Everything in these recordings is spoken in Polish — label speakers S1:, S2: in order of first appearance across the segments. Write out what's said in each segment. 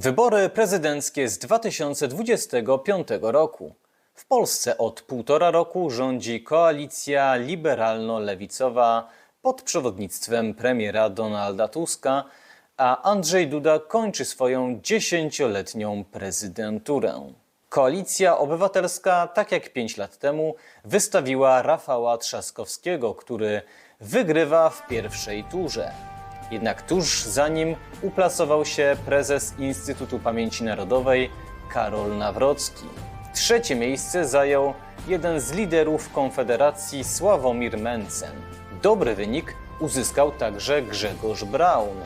S1: Wybory prezydenckie z 2025 roku. W Polsce od półtora roku rządzi koalicja liberalno-lewicowa pod przewodnictwem premiera Donalda Tuska, a Andrzej Duda kończy swoją dziesięcioletnią prezydenturę. Koalicja Obywatelska, tak jak pięć lat temu, wystawiła Rafała Trzaskowskiego, który wygrywa w pierwszej turze. Jednak tuż za nim uplasował się prezes Instytutu Pamięci Narodowej Karol Nawrocki. Trzecie miejsce zajął jeden z liderów Konfederacji Sławomir Mencen. Dobry wynik uzyskał także Grzegorz Braun.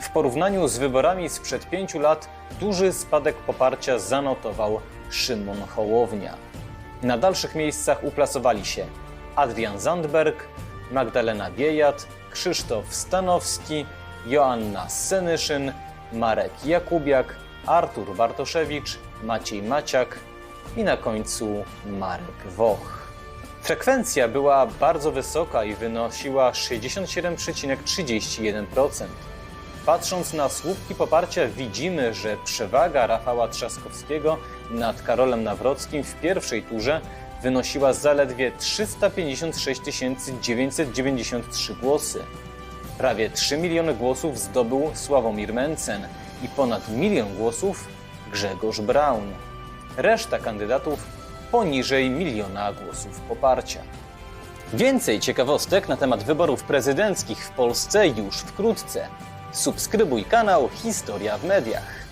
S1: W porównaniu z wyborami sprzed pięciu lat duży spadek poparcia zanotował Szymon Hołownia. Na dalszych miejscach uplasowali się Adrian Zandberg, Magdalena Biejat, Krzysztof Stanowski, Joanna Senyszyn, Marek Jakubiak, Artur Bartoszewicz, Maciej Maciak i na końcu Marek Woch. Frekwencja była bardzo wysoka i wynosiła 67,31%. Patrząc na słupki poparcia widzimy, że przewaga Rafała Trzaskowskiego nad Karolem Nawrockim w pierwszej turze wynosiła zaledwie 356 993 głosy. Prawie 3 miliony głosów zdobył Sławomir Mencen i ponad milion głosów Grzegorz Braun. Reszta kandydatów poniżej miliona głosów poparcia. Więcej ciekawostek na temat wyborów prezydenckich w Polsce już wkrótce. Subskrybuj kanał Historia w Mediach.